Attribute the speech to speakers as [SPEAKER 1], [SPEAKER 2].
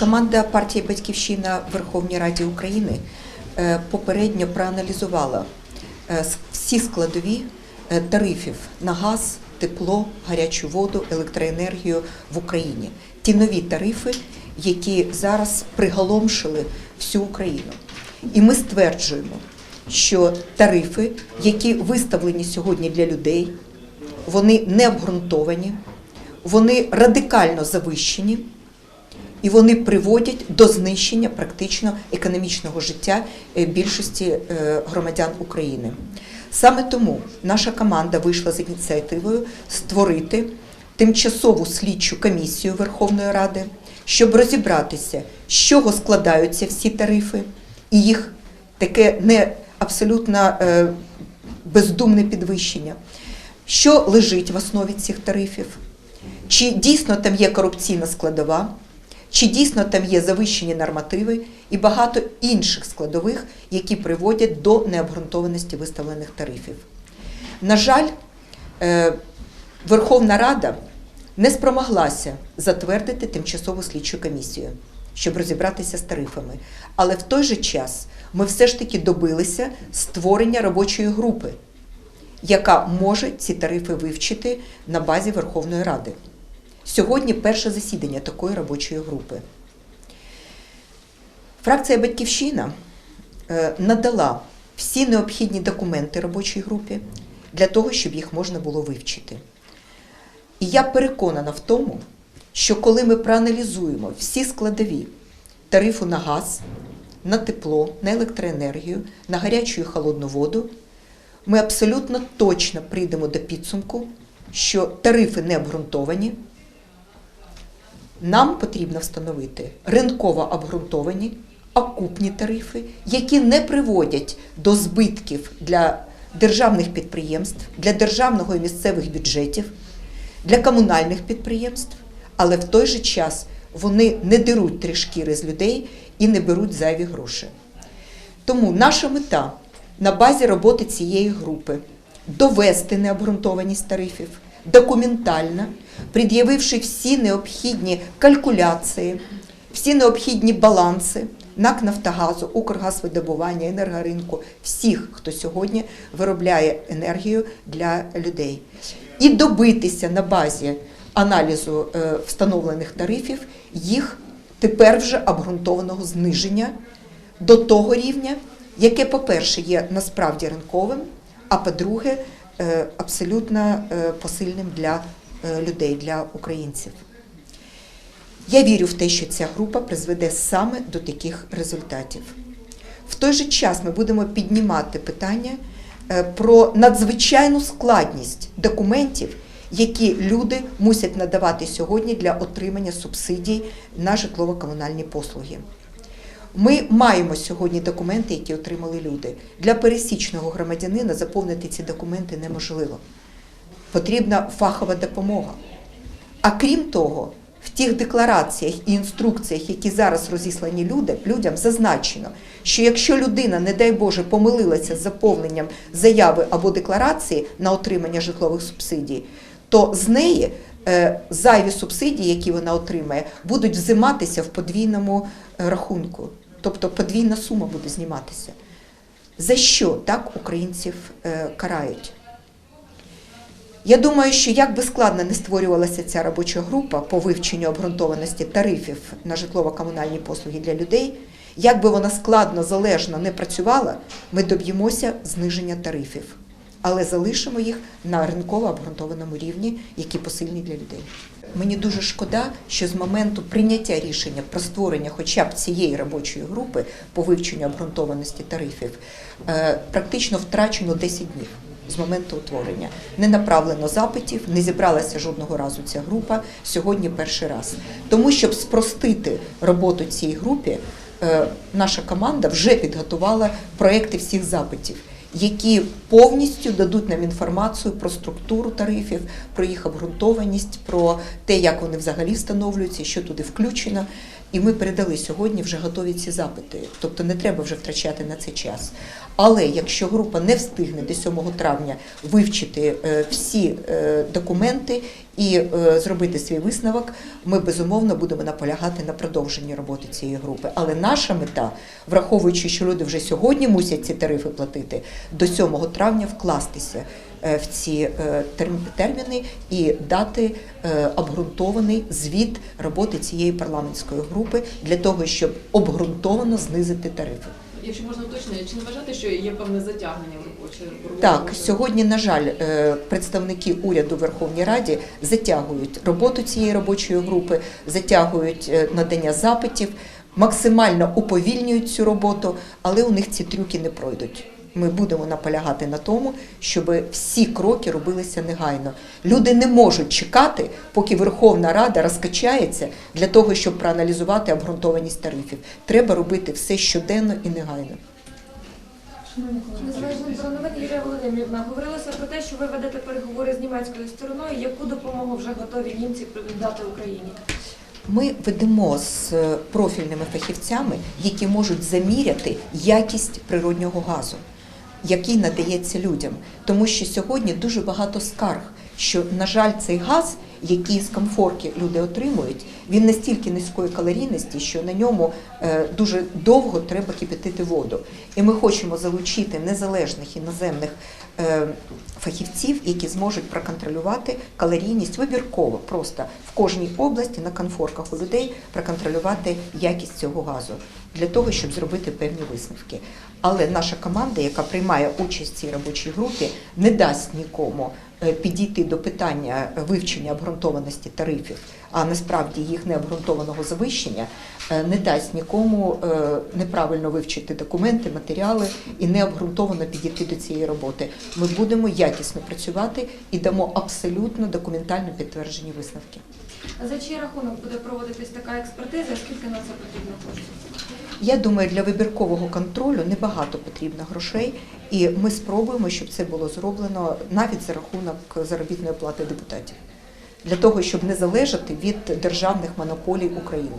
[SPEAKER 1] Команда партії Батьківщина в Верховній Раді України е, попередньо проаналізувала е, всі складові е, тарифів на газ, тепло, гарячу воду, електроенергію в Україні. Ті нові тарифи, які зараз приголомшили всю Україну. І ми стверджуємо, що тарифи, які виставлені сьогодні для людей, вони не обґрунтовані, вони радикально завищені і вони приводять до знищення практично економічного життя е, більшості е, громадян України. Саме тому наша команда вийшла з ініціативою створити тимчасову слідчу комісію Верховної Ради, щоб розібратися, з чого складаються всі тарифи, і їх таке не абсолютно е, бездумне підвищення, що лежить в основі цих тарифів, чи дійсно там є корупційна складова, чи дійсно там є завищені нормативи і багато інших складових, які приводять до необґрунтованості виставлених тарифів. На жаль, е, Верховна Рада не спромоглася затвердити тимчасову слідчу комісію, щоб розібратися з тарифами. Але в той же час ми все ж таки добилися створення робочої групи, яка може ці тарифи вивчити на базі Верховної Ради. Сьогодні перше засідання такої робочої групи. Фракція Батьківщина е, надала всі необхідні документи робочій групі для того, щоб їх можна було вивчити. І я переконана в тому, що коли ми проаналізуємо всі складові тарифу на газ, на тепло, на електроенергію, на гарячу і холодну воду, ми абсолютно точно прийдемо до підсумку, що тарифи не обґрунтовані. Нам потрібно встановити ринково обґрунтовані, окупні тарифи, які не приводять до збитків для державних підприємств, для державного і місцевих бюджетів, для комунальних підприємств, але в той же час вони не деруть три шкіри з людей і не беруть зайві гроші. Тому наша мета на базі роботи цієї групи довести необґрунтованість тарифів документально, пред'явивши всі необхідні калькуляції, всі необхідні баланси НАК Нафтогазу, Укргазвидобування, енергоринку, всіх, хто сьогодні виробляє енергію для людей, і добитися на базі аналізу е, встановлених тарифів їх тепер вже обґрунтованого зниження до того рівня, яке, по-перше, є насправді ринковим, а по-друге, абсолютно е, посильним для е, людей, для українців. Я вірю в те, що ця група призведе саме до таких результатів. В той же час ми будемо піднімати питання е, про надзвичайну складність документів, які люди мусять надавати сьогодні для отримання субсидій на житлово-комунальні послуги. Ми маємо сьогодні документи, які отримали люди. Для пересічного громадянина заповнити ці документи неможливо. Потрібна фахова допомога. А крім того, в тих деклараціях і інструкціях, які зараз розіслані людям зазначено, що якщо людина, не дай Боже, помилилася з заповненням заяви або декларації на отримання житлових субсидій, то з неї е, зайві субсидії, які вона отримає, будуть взиматися в подвійному рахунку. Тобто подвійна сума буде зніматися. За що так українців е, карають? Я думаю, що як би складно не створювалася ця робоча група по вивченню обґрунтованості тарифів на житлово-комунальні послуги для людей, як би вона складно, залежно не працювала, ми доб'ємося зниження тарифів, але залишимо їх на ринково обґрунтованому рівні, які посильні для людей. Мені дуже шкода, що з моменту прийняття рішення про створення хоча б цієї робочої групи по вивченню обґрунтованості тарифів е, практично втрачено 10 днів з моменту утворення. Не направлено запитів, не зібралася жодного разу ця група. Сьогодні перший раз. Тому, щоб спростити роботу цій групі, е, наша команда вже підготувала проекти всіх запитів. Які повністю дадуть нам інформацію про структуру тарифів, про їх обґрунтованість, про те, як вони взагалі встановлюються, що туди включено. І ми передали сьогодні вже готові ці запити. Тобто не треба вже втрачати на це час. Але якщо група не встигне до 7 травня вивчити е, всі е, документи і е, зробити свій висновок, ми безумовно будемо наполягати на продовженні роботи цієї групи. Але наша мета, враховуючи, що люди вже сьогодні мусять ці тарифи платити, до 7 травня вкластися в ці е, терміни і дати е, обґрунтований звіт роботи цієї парламентської групи для того, щоб обґрунтовано знизити тарифи.
[SPEAKER 2] Якщо можна уточнити, чи не вважати, що є певне затягнення в робочій?
[SPEAKER 1] Так, сьогодні, на жаль, е, представники уряду Верховній Раді затягують роботу цієї робочої групи, затягують е, надання запитів, максимально уповільнюють цю роботу, але у них ці трюки не пройдуть. Ми будемо наполягати на тому, щоб всі кроки робилися негайно. Люди не можуть чекати, поки Верховна Рада розкачається для того, щоб проаналізувати обґрунтованість тарифів. Треба робити все щоденно і негайно.
[SPEAKER 3] Юлія Володимирівна, говорилося про те, що ви ведете переговори з німецькою стороною. Яку допомогу вже готові німці дати Україні?
[SPEAKER 1] Ми ведемо з е, профільними фахівцями, які можуть заміряти якість природнього газу, який надається людям. Тому що сьогодні дуже багато скарг, що, на жаль, цей газ, який з комфорки люди отримують, він настільки низької калорійності, що на ньому е, дуже довго треба кипятити воду. І ми хочемо залучити незалежних іноземних е, фахівців, які зможуть проконтролювати калорійність вибірково, просто в кожній області на конфорках у людей проконтролювати якість цього газу для того, щоб зробити певні висновки. Але наша команда, яка приймає участь в цій робочій групі, не дасть нікому підійти до питання вивчення обґрунтованості тарифів, а насправді їх необґрунтованого завищення, е, не дасть нікому е, неправильно вивчити документи, матеріали і необґрунтовано підійти до цієї роботи. Ми будемо якісно працювати і дамо абсолютно документально підтверджені висновки.
[SPEAKER 3] А за чий рахунок буде проводитись така експертиза? Скільки на це потрібно коштів?
[SPEAKER 1] Я думаю, для вибіркового контролю небагато потрібно грошей, і ми спробуємо, щоб це було зроблено навіть за рахунок заробітної плати депутатів, для того, щоб не залежати від державних монополій України.